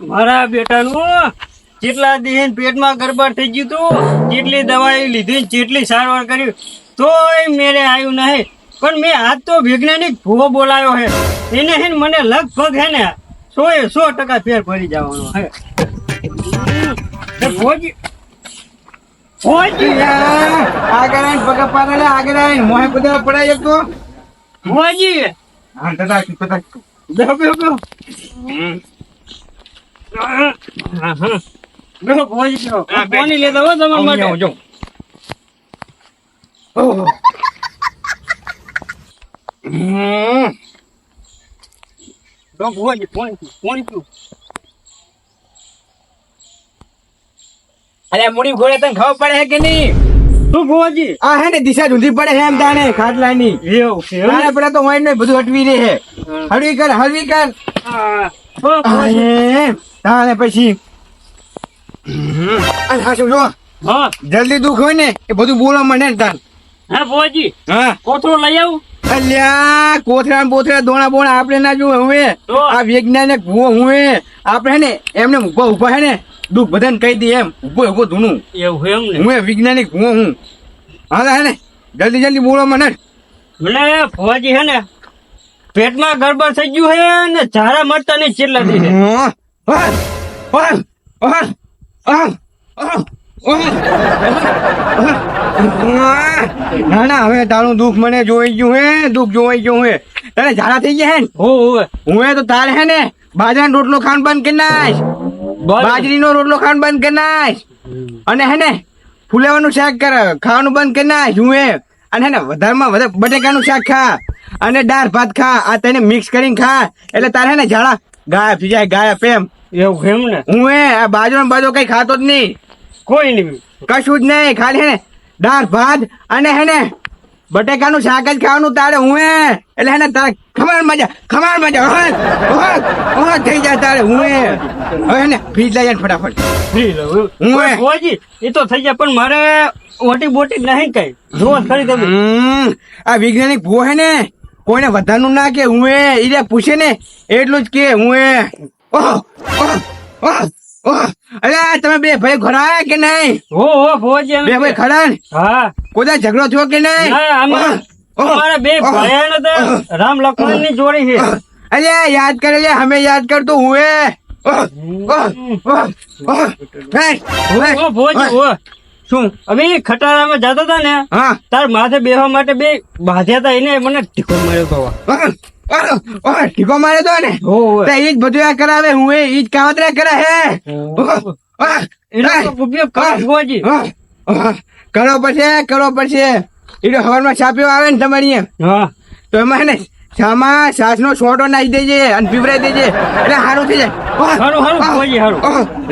મારા બેટાનું, જેટલા દિન પેટમાં ગરબાર થઈ ગયું તું, જેટલી દવાઈ લીધી જેટલી સારવાર કરી, તોય મેરે આવ્યું નહીં. પણ મેં આજ તો વૈજ્ઞાનિક ભૂવો બોલાયો છે. એને મને લગભગ હે ને સો એ સો ટકા ફેર પડી જવાનો હે ભોજી ભોજી આગળ આવીને પગ પાડે આગળ આવીને મોહે કુદાવા પડાય તો. ભોજી. હા દાદા પતા બેહો બેહો બેહો. હા, હા. બેહો ભોજી બેહો. પાણી લેતા હો તમારા માટે. જો હમ. તો ભોજી પાણી પીવું, પાણી પીવું. અરે મુડી ઘોડે તને ખબર પડે કે નહીં? શું ભુવાજી આ હે ને દિશા ઊંધી પડે છે એમ તાણે ખાટલાની. એવું છે તારે પેલા તો હોય ને બધું હટવી રહે છે હળવી કર હળવી કર. તાણે પછી. હમ. હા શું જો? હા. જલ્દી દુઃખ હોય ને એ બધું બોલવા માંડે ને તાર હા ભુવાજી હા. કોથળો લઈ આવું? અલ્યા કોથળા ને બોથળા દોણા બોણા આપણે ના જોવે હવે? આ વૈજ્ઞાનિક ભૂવો હું હે. આપણે ને એમને ઊભા ઊભા હે ને દુઃખ બધાને કહી દઈએ એમ. ઊભો ઊભો ધૂનું એવું એમ ને? હું વૈજ્ઞાનિક ભૂવો હું. હાલે હે ને જલ્દી જલ્દી બોલો મને. મને ભોજી હે ને પેટમાં ગરબડ થઈ ગયું હે ને ઝારા મરતા નહીં ચેટલા દી છે. ના ના હવે તારું દુઃખ મને જોઈ ગયું હે દુઃખ જોઈ ગયું હે. તને ઝાડા થઈ ગયા હે ને. હું હે. તો તારે હે ને બાજરાનો રોટલો ખાન બંધ કરી નાખ બાજરીનો રોટલો ખાન બંધ કરી નાખ અને હે ને ફુલેવાનું શાક કર ખાવાનું બંધ કરી નાખ હું હે અને હે ને વધારમાં વધારે બટેકાનું શાક ખા અને દાળ ભાત ખા આ તને મિક્સ કરીને ખા. એટલે તારે હે ને ઝાડા ગાયબ થઈ જાય ગાયબ એમ. એવું એમ ને? હું હે આ બાજરો બાજરો કઈ ખાતો જ નહીં. કોઈ નહીં. કશું જ નહીં ખાલી હે ને દાળ ભાત અને હે ને બટેકાનું શાક જ ખાવાનું તારે હું હે. એટલે હે ને તારે ખમાર મજા ખમાર મજા ઓહ ઓહ ઓહ થઈ જાય તારે હું હે. હવે ને ફ્રીજ લઈ જાય ને ફટાફટ હું કોઈ હે. ભોજી એ તો થઈ જાય પણ મારે ઓટી બોટી નહીં કઈ. જોવા ખરી તમે આ વૈજ્ઞાનિક ભૂ હે ને કોઈને વધારનું ના કે હું હે. ઈ પૂછે ને એટલું જ કે હું હે. ઓહ ઓહ ઓહ. અરે તમે બે ભાઈ ખરા કે નહીં? હો હો ભોજી બે ભાઈ ખરા હા. કોઈ ઝઘડો થયો કે નહીં? અમારા બે તો રામ લક્ષ્મણની જોડી છે. અરે યાદ કરે લે અમે યાદ કરતું હું એ શું અમે ખટારામાં જતા હતા ને? હા. તાર માથે બેહવા માટે બે બાંધ્યા હતા એને મને ઢીકો મળ્યો તો. ઠીકો મારે તો ને. ઈ જ બધું આ કરાવે હું એ ઈ જ કાવતરા કરે હે. તો કરો પડશે કરો પડશે. તો હવારમાં છાપ્યો આવે ને તમારી તો એમાં ને શામાં સાસનો છોટો નાખી દેજે અને પીવરાઈ દેજે. એટલે સારું થઈ જાય. હારું હારું ઓહ, હારું.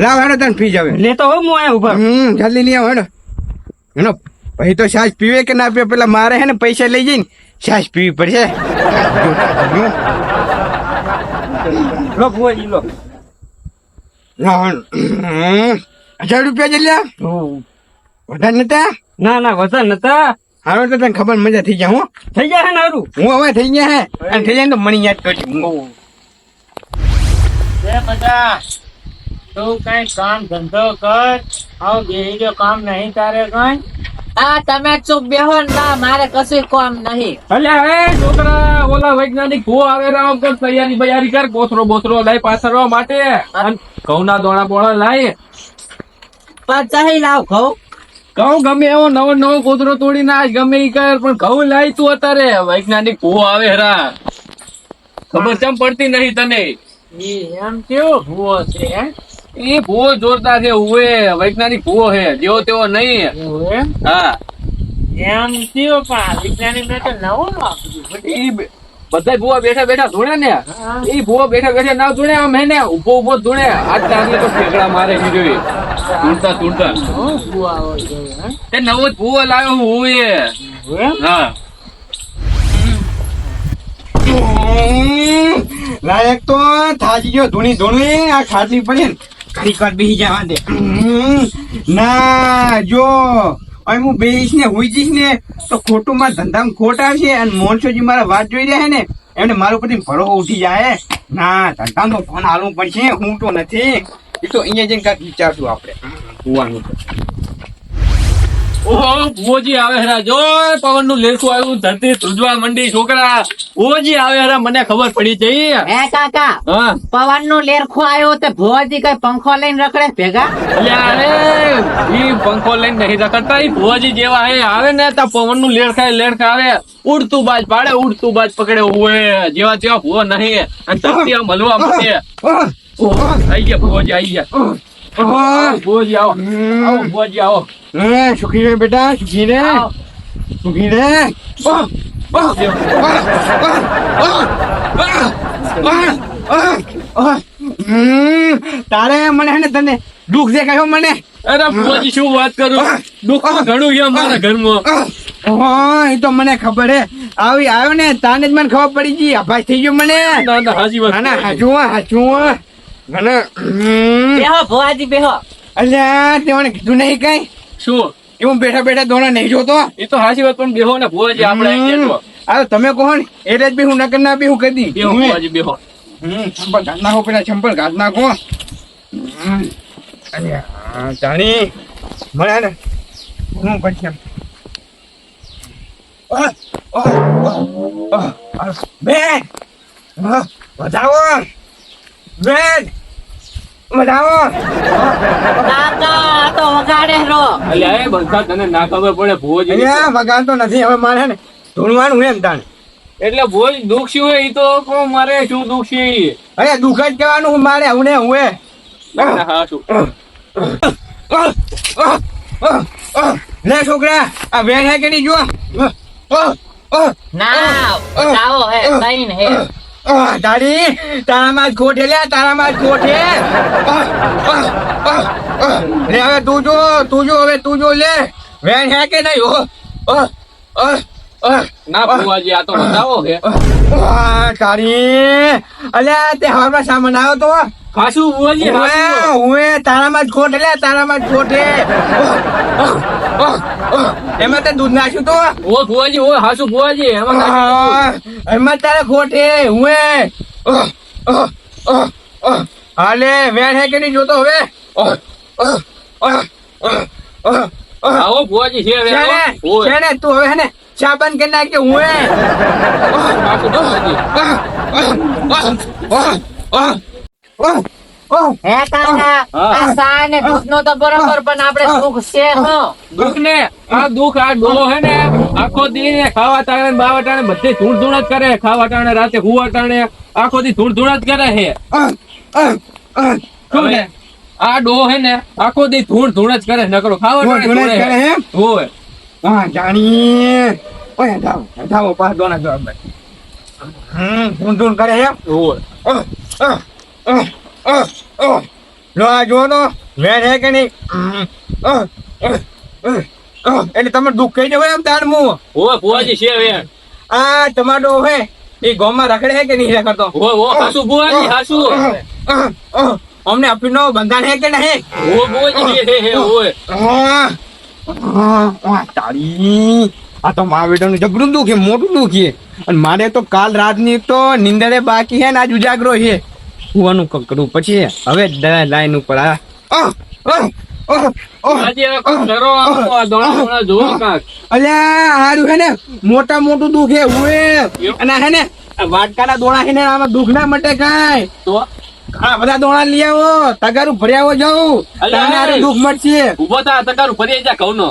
લાવ હેડો તને પી જાવે લેતો હો હું આયા ઊભા હમ જલ્દી લઈ આવો હેડો. એનો ભાઈ તો સાસ પીવે કે ના પીવે પેલા મારે હે ને પૈસા લઈ જઈને છાશ પીવી પડશે લો ભોજી લો હજાર રૂપિયા જેટલા. વધારે નતા ના ના વધારે નતા હારો તો તને ખબર મજા થઈ જાય હું. થઈ જાય ને હારું હું હવે થઈ ગયા હે. અને થઈ જાય. તો મને યાદ કરજો. બધા તું કઈ કામ ધંધો કર આવું બેહી કામ નહીં તારે કઈ? આ તમે ચૂપ બેહો ના મારે કશું કામ નહીં. અલ્યા હવે છોકરા ઓલા વૈજ્ઞાનિક ભૂ આવે રામ કર તૈયારી બૈયારી કર બોથરો બોથરો લઈ પાછળવા માટે. અને ઘઉંના દોણા બોણા લાય. પણ લાવ ઘઉં. ઘઉં ગમે એવો નવો નવો કોથરો તોડી નાખ ગમે ઈ કર પણ ઘઉં લાય તું અત્યારે. વૈજ્ઞાનિક ભૂ આવે હરા. ખબર ચમ પડતી નહીં તને? એમ કેવો ભૂવો છે હે? એ ભૂવો જોરદાર છે ઉવે વૈજ્ઞાનિક ભૂવો છે જેવો તેવો નહીં. હા. એમ થયો પણ આ મેં તો નવું વાપર્યું ઈ બ- બધા ભૂવા બેઠા બેઠા ધૂણે ને. એ ભૂવા બેઠા બેઠા ના ધૂણે આમ હે ને ઊભો ઊભો ધૂણે. આજ આટલે તો ઠેકડા મારે હીરો તૂટતા તૂટતા હે? તે નવો જ ભૂવો લાવ્યો હું હું એ હા. લાયક તો થાજી ગયો ધૂણી ધૂણી. આ ખાટલી પડી ને. ઘડીક વાર બેસી જવા દે. ના, જો. અહીં હું બેસીશ ને હુઈ જઈશ ને, તો ખોટું મારા ધંધામાં ખોટ આવશે અને મોનસોજી મારા વાત જોઈ રહ્યા ને, એમને મારું પછી ભરો ઉઠી જાય ના, ધંધામાં ફોન હાલવું પડશે, હું તો નથી. એ તો અહીંયા જઈને કાંઈક વિચારશું આપણે. હોવાનું ઓહો ભુવોજી આવે હરા જો પવનનું લેખું આવ્યું ધરતી ધ્રુજવા મંડી છોકરા. ઓજી આવે હરા મને ખબર પડી જઈ હે કાકા પવનનું લેરખું આવ્યું તે ભોજી કઈ પંખો લઈને રખડે ભેગા? અરે ઈ પંખો લઈને નહીં રખડતા ઈ ભોજી જેવા હે. આવે ને તો પવનનું લેરખાય લેરખા આવે. ઉડતું બાજ પાડે ઉડતું બાજ પકડે હોય જેવા તેવા ભુવો નહીં અને ધરતી આમ હલવા મળે આઈ ગયા ભોજી આઈ ગયા. આવો, આવો. આવો હે સુખી રે બેટા સુખી રે સુખી રે તારે મને હે ને તને દુઃખ દેખાયો મને. અરે ભુવાજી શું વાત કરું? દુઃખ ઘણું છે અમારા ઘરમાં. હા એ તો મને ખબર હે. આવી આવ્યો ને તાને જ મને ખબર પડી ગઈ. અભાઈ થઈ ગયો મને. ના ના હાજી વાત ના હાચું હાચું મને બેહો ભુવાજી બેહો. અલ્યા તે કીધું નહીં કઈ? શું? એવું બેઠા બેઠા દોણા નહીં જોતો. એ તો હાજી વાત પણ બેહો ને ભુવોજી આપણે આઈ ગયા આ તો તમે કહો ને એટલે જ બી હું નકર ના બી હું કરી બેહો ભુવોજી બેહો. ચંપલ કાઢ નાખો પેલા ચંપલ કાઢ નાખો. હમ. અરે જાણી. મને ને? હું પછી એમ. ઓહ, ઓહ, ઓહ, ઓહ, ઓહ. બેન ઓહ, વધાવો. બેન વધાવો કાકા તો વગાડે રો અલ્યા એ બંધા તને ના ખબર પડે ભુવોજી અહીંયા વગાડતો નથી હવે મારે ને ધૂણવાનું એમ તાણ. એટલે ભુવોજ દુઃખ શું હોય તો કહો મારે શું દુઃખ છે અરે દુઃખ જ કહેવાનું હું મારે હું ને હું એ. હા શું. લે છોકરા આ વેણ હે કે નહીં જો. ના બતાવો હે કઈ હે. ઓહ, તારી તારામાં જ ખોટે લે તારામાં જ ખોટે. લે હવે તું જો તું જો હવે તું જો લે. વેન હે કે નહીં? ઓહ. ના ભુવાજી આ તો બતાવો હે. તારી અલ્યા તે હવામાં સામાન આવ્યો તો? ખાસું ઓએ, ખાસું. ઓએ, તારામાં જ ખોટ લે તારામાં જ ખોટે. એમાં તે દૂધ નાખ્યું તો ઓ ભુવાજી ઓ હાસુ ભુવાજી એમાં એમાં તારે ખોટ હે ઓહ. હાલે વેણ હે કે નહીં જોતો હવે. આવો ભુવાજી છે ને? તું હવે હે ને ચા બંધ કરી નાખે હું ખાસું હે કાકા આ સા ને દૂધ નો તો બરોબર પણ આપણે સુખ છે દુઃખ ને આ દુઃખ આ ડોહો હે ને આખો દી ને ખાવા ટાણે બાવા ટાણે બધે ધૂળ ધૂળ જ કરે. ખાવા ટાણે રાતે હુવા ટાણે આખો દી ધૂળ ધૂળ જ કરે આહ. શું છે? આ ડો હે ને આખો દી ધૂળ ધૂળ જ કરે. નકરો ખાવા ધૂળ ટાણે કરે હે. હોય. હા જાણી ઓય પાસ જવાબ. હમ ધૂન ધૂન કરે એમ હોય. લો આ જુઓ તો વેર હે કે નહીં. એટલે તમે દુઃખ કહી દેવો એમ તારમું ઓ ફુવાજી છે હવે આ ટમાટો હે એ ગોમાં રખડે હે કે નહીં રખડતો? ઓ ઓ હાસુ ફુવાજી હાસુ. અમને અપીનો બંધાણ હે કે નહીં? ઓ ફુવાજી હે હે આહ, તારી આ તો મા બેટાનું જબરું દુખે મોટું દુઃખ. અને મારે તો કાલ રાતની તો નિંદરે બાકી હે ને આજ ઉજાગરો છે. હુવાનું કકડું પછી હવે લાઈન ઉપર આ મોટા મોટું દુઃખ અને હે ને વાટકાના દોણા છે ને આમાં દુઃખ ના મટે કાંઈ. તો? આ બધા દોણા લઈ આવો તગારું ફર્યાવો જાઉં. હારું દુઃખ મળશે. ઊભો થા તગારું ફરી જા કહું નો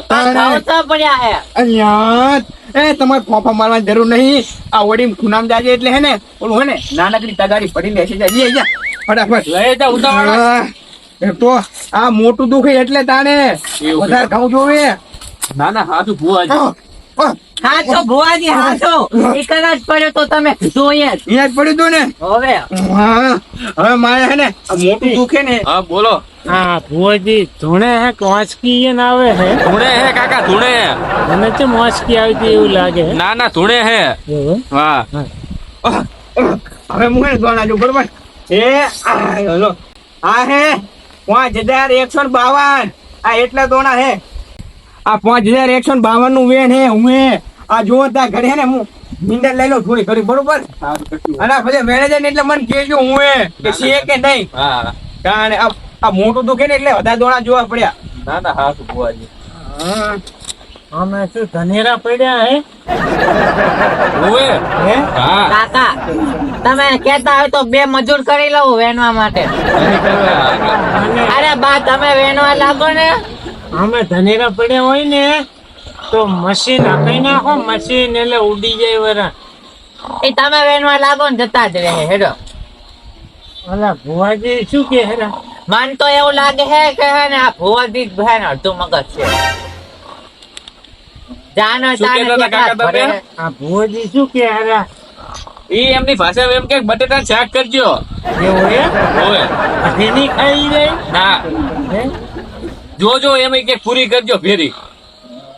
પડ્યા હે. અલ્યા એ તમારે ફોફા મારવાની જરૂર નહીં. આ ઓડી ખૂનામ જાજે એટલે હે ને ઓલું હે ને નાનકડી તગારી પડી લેશે જા જી. ફટાફટ. લઈ જા ઉતાવળ. એ તો આ મોટું દુખે એટલે તાણે વધારે ખાવું જોવે ના ના ભુવાજી. આહ, આહ, હા. તો ભુવાજી હા. તો એક જ પડ્યો તો તમે કીધું અહીંયા અહીંયા જ પડ્યું તું ને? હવે. હા. હવે મારે હે ને મોટું દુખે ને. હા બોલો. હા ભુવાજી ધૂણે હે કે વાંચકી એને આવે હે? ધૂણે હે કાકા ધૂણે મને ચમ વાંચકી આવી હતી એવું લાગે હે? ના ના ધૂણે હે. હા. હવે હું એને દોણા જો બરોબર? એ આ હલો આ હે પાંચ હજાર એકસો ને બાવન. આ એટલા દોણા હે. આ પાંચ હજાર એકસો ને બાવનનું વેન હે હું હે આ જો તા ઘરે હે ને હું નીંદર લઈ લો થોડી ઘડી બરોબર? અને પછી મેનેજર ને એટલે મને કહેજો હું હે કે છે કે નહીં. હા. કારણ આ આ મોટું દુખે ને એટલે વધારે દોણા જોવા પડ્યા. ના ના હા ભુવાજી અમે શું ધનેરા પડ્યા હે? ઓએ હે? હા. કાકા તમે કેતા હોય તો બે મજૂર કરી લઉં વેણવા માટે. અરે બા તમે વેણવા લાગો ને. અમે ધનેરા પડ્યા હોય ને તો મશીન આપી નાખો મશીન એટલે ઉડી જાય વરા. એ તમે વેણવા લાગો ને જતા જ રહે હેડો. ઓલા ભુવાજી શું કે હેરા મન તો એવું લાગે છે કે હે ને આ ભુવાજી જ છે અડધું મગજ છે. જાનો શું તાને કહેતા હતા કેટલા કાકા ભરે તમે? છે. આ ભુવાજી શું કે હેરા ઈ એમની ભાષામાં એમ કે બટેટા શાક કરજો. એવું ભીની ખાઈ ના. જોજો એમ કે પૂરી કરજો ફેરી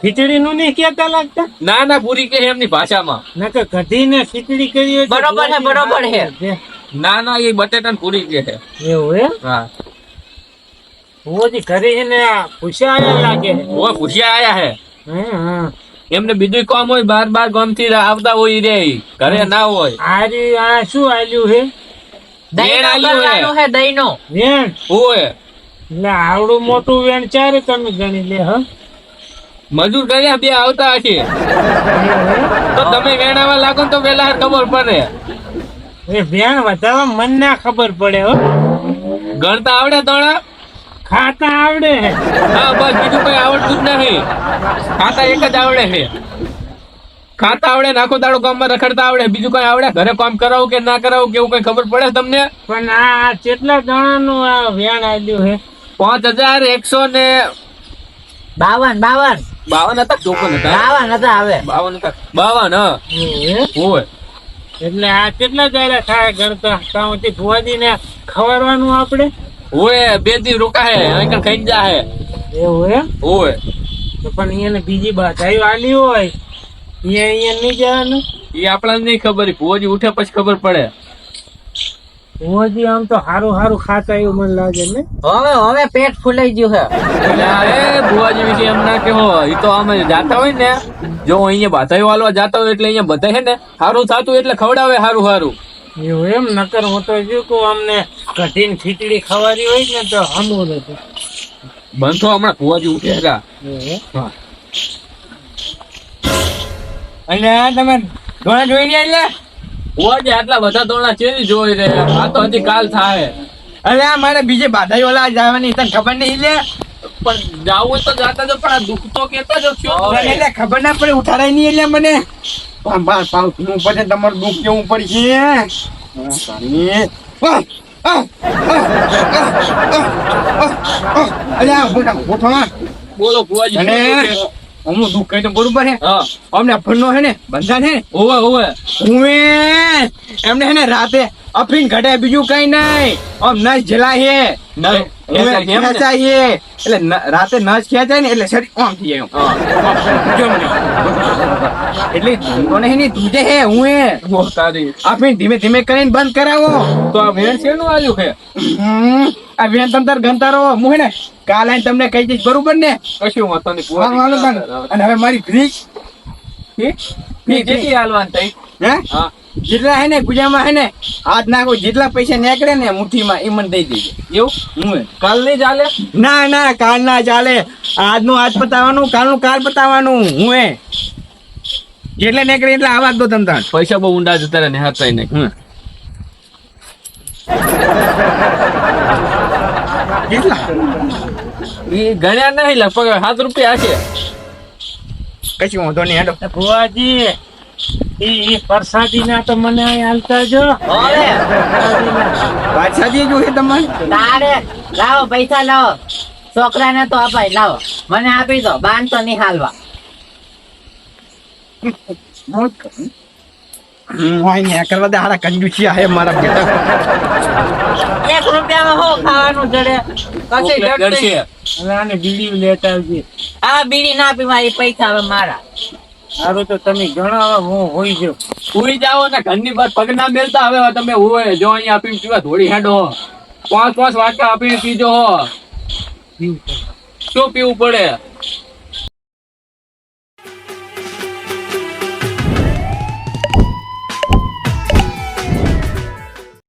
ખીચડી નું નહીં કેતા લાગતા? ના ના પૂરી કે એમની ભાષામાં. નકર કઢી ને ખીચડી કરી બરોબર છે, બરોબર છે. ના ના એ બટેટા પૂરી કે છે. એવું હા. ઘરે આયા લાગે આયા હે. એમને બીજું કામ હોય બાર બાર ગામથી આવતા હોય રે ઘરે ના હોય. આ શું આલ્યું હે દહીંનો આલ્યું હે. કરવાનું છે વેણ? ઓવે એટલે આવડું મોટું વેણ ચારે તમે ગણી લે હ? મજૂર કર્યા બે આવતા હશે. તો તમે વેણાવા લાગો તો પેલા ખબર પડે. એ વેણ વધારવા મન ના ખબર પડે હો. ગણતા આવડે તોડા ખાતા આવડે. હા બસ બીજું કઈ આવડતું જ નહીં ખાતા એક જ આવડે છે. ખાતા આવડે નાખો દાડો ગામમાં રખડતા આવડે. બીજું કઈ આવડે? ઘરે કામ કરાવું કે ના કરાવું કેવું કઈ ખબર પડે તમને? પણ આ કેટલા જણાનું આ વ્યાણ આવ્યું હે પાંચ હજાર એકસો ને બાવન બાવન. બાવન હતા ચોપન હતા? બાવન હતા હવે. બાવન હતા. બાવન હા. હોય. એટલે આ કેટલા દાડા થાય ગણતા? ત્યાંથી ભુવાજી ને ખવડાવવાનું આપણે? હોય બે દી રોકા હે અહીં કણ ખાઈ જા હે એવું હે હોય. તો પણ અહીંયા બીજી બાધાઈ આલી હોય. એ અહીંયા નહીં જવાનું? એ આપણને નહીં ખબર ભુવાજી ઉઠે પછી ખબર પડે. ભુવાજી આમ તો હારું હારું ખાતા એવું મને લાગે ને. હવે હવે પેટ ફૂલાઈ ગયું છે. અરે એ ભુવાજી વિશે એમ ના કેવો એ તો અમે જાતા હોય ને જો અહીંયા બાધાઈ વાળવા જાતા હોય એટલે અહીંયા બધા છે ને હારું થતું એટલે ખવડાવે સારું સારું એવું એમ નકર હું તો જો કહું અમને કઢીને ખીચડી ખવારી હોય ને તો હમું નથી. બંધો હમણાં ભુવાજી ઉઠ્યા હતા અને તમે ઘણા જોઈ ગયા એટલે ભુવાજી આટલા બધા દોણા ચેરી જોઈ રે? આ તો હજી કાલ થાય. અરે આ મારે બીજે બાધાઈ ઓલા જવાની તને ખબર નહીં લે? પણ જાવું તો જાતા જો પણ આ દુઃખ તો કેતા જો શું એટલે ખબર ના પડે ઉઠાડાય નહીં એટલે મને. પામ બાર પાવ હું પડે તમારું દુઃખ કેવું પડશે. અરે આ થા, બોલો ભુવાજી શું દુઃખ કહી તો બરોબર હે. હા. અમને અફરનો હે ને બંધા છે ને. ઓવે ઓવે હું એમને હે ને રાતે અફીન ઘટે બીજું કઈ નહીં. ઓમ નસ જલાય ખેંચાય છે ને? એટલે રાતે નસ ખેંચાય ને એટલે શરીર ઓમ થઈ જાય. એટલે નહીં ની ધૂંધે હે હું હે. તારી. અફીન ધીમે ધીમે કરીને બંધ કરાવો. તો આ વેણ શેનું આલ્યું છે? આ વેન તમ તાર ગમતા રહો હું હે ને કાલ તમને કહી દઈશ બરોબર ને? કશું વાંધો નહીં અને હવે મારી ફ્રીજ. ફ્રીજ જેટલી હાલવાની થઈ? હે? હા. જેટલા હે ને ગુજામાં હે ને હાથ નાખો જેટલા પૈસા નીકળે ને મુઠ્ઠીમાં એ મને દઈ દેજો. એવું? હું કાલ નહીં ચાલે? ના ના કાલ ના ચાલે. આજનું આજ પતાવવાનું કાલનું કાલ પતાવવાનું હું એ જેટલે નીકળે એટલે આવા દો તમ તાર પૈસા બહુ ઊંડા જતા રહે ને હાથ થાય નહીં હું કેટલા? એ ગણ્યા નહીં લગભગ સાત રૂપિયા હશે. કશું વાંધો નહીં હેડો. ભુવાજી પ્રસાદી ના તો મને હાલતા જો હવે. જોઈએ છે તમારે? તારે લાવો પૈસા લાવો. છોકરાને તો અપાય લાવો. મને આપી દો બાન તો નહીં હાલવા. કરવા દે હારા કંજુસિયા મારા બેટા. એક રૂપિયામાં હો ખાવાનું જડે? કશી જડશે. નહીં. આને બીડી લેતા આવજે. આ બીડી ના પીવા એ પૈસા હવે મારા. સારું તો તમે જણાવો હું હોઈ જાઉં ઉઈ જાઓ ને ઘરની બહાર પગ ના મેલતા હવે તમે હોય જો અહીંયા આપી પીવા થોડી હેડો. પાંચ પાંચ વાટકા આપીને પીજો હો. શું પીવું પડે?